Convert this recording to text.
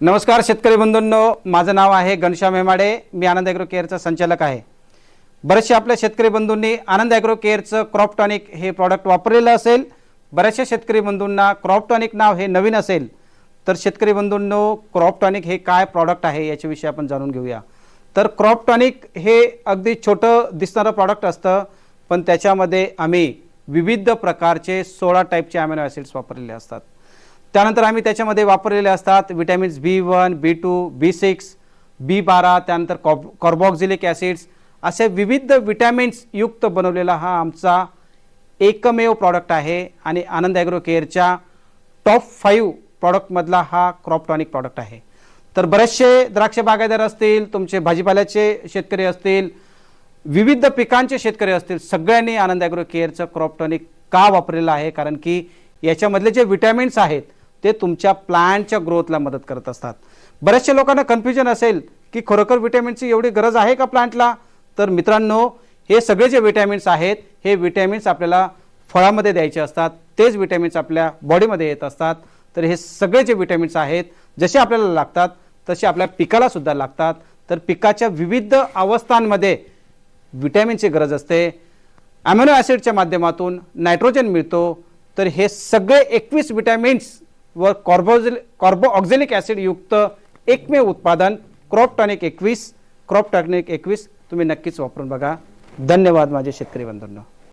नमस्कार शेतकरी बंधूंनो माझं नाव आहे घनश्याम हेमाडे मी आनंद ॲग्रो केअरचा संचालक आहे. बरेचसे आपल्या शेतकरी बंधूंनी आनंद ॲग्रो केअरचं क्रॉप टॉनिक हे प्रॉडक्ट वापरलेलं असेल. बऱ्याचशा शेतकरी बंधूंना क्रॉप टॉनिक नाव हे नवीन असेल. तर शेतकरी बंधूंनो क्रॉप टॉनिक हे काय प्रॉडक्ट आहे याच्याविषयी आपण जाणून घेऊया. तर क्रॉप टॉनिक हे अगदी छोटं दिसणारं प्रॉडक्ट असतं पण त्याच्यामध्ये आम्ही विविध प्रकारचे सोळा टाईपचे अॅमिनो ॲसिड्स वापरलेले असतात. त्यानंतर आम्ही त्याच्यामध्ये वापरलेले असतात vitamins B one B two B six B बारा त्यानंतर कॉब कॉर्बॉक्झिलिक ॲसिड्स असे विविध विटॅमिन्स युक्त बनवलेला हा आमचा एकमेव प्रॉडक्ट आहे आणि आनंद ॲग्रो केअरच्या टॉप फाईव्ह प्रॉडक्टमधला हा क्रॉप टॉनिक प्रॉडक्ट आहे. तर बरेचसे द्राक्ष बागायदार असतील तुमचे भाजीपाल्याचे शेतकरी असतील विविध पिकांचे शेतकरी असतील सगळ्यांनी आनंद ॲग्रो केअरचं क्रॉप टॉनिक का वापरलेलं आहे? कारण की याच्यामधले जे विटॅमिन्स आहेत ते तुमच्या प्लांटच्या ग्रोथला मदत करत असतात. बऱ्याचशा लोकांना कन्फ्युजन असेल की खरोखर विटॅमिनची एवढी गरज आहे का प्लांटला तर मित्रांनो हे सगळे जे विटॅमिन्स आहेत हे विटॅमिन्स आपल्याला फळामध्ये द्यायचे असतात. तेच विटॅमिन्स आपल्या बॉडीमध्ये येत असतात. तर हे सगळे जे विटॅमिन्स आहेत जसे आपल्याला लागतात तसे आपल्या पिकाला सुद्धा लागतात. तर पिकाच्या विविध अवस्थांमध्ये विटॅमिनची गरज असते. अॅमिनो ॲसिडच्या माध्यमातून नायट्रोजन मिळतो. तर हे सगळे एकवीस विटॅमिन्स व कॉर्बोझिल कॉर्बो ऑक्झॅलिक ॲसिडयुक्त एकमेव उत्पादन क्रॉप टॉनिक एकवीस क्रॉपटॉनिक एकवीस तुम्ही नक्कीच वापरून बघा. धन्यवाद माझे शेतकरी बंधूंना.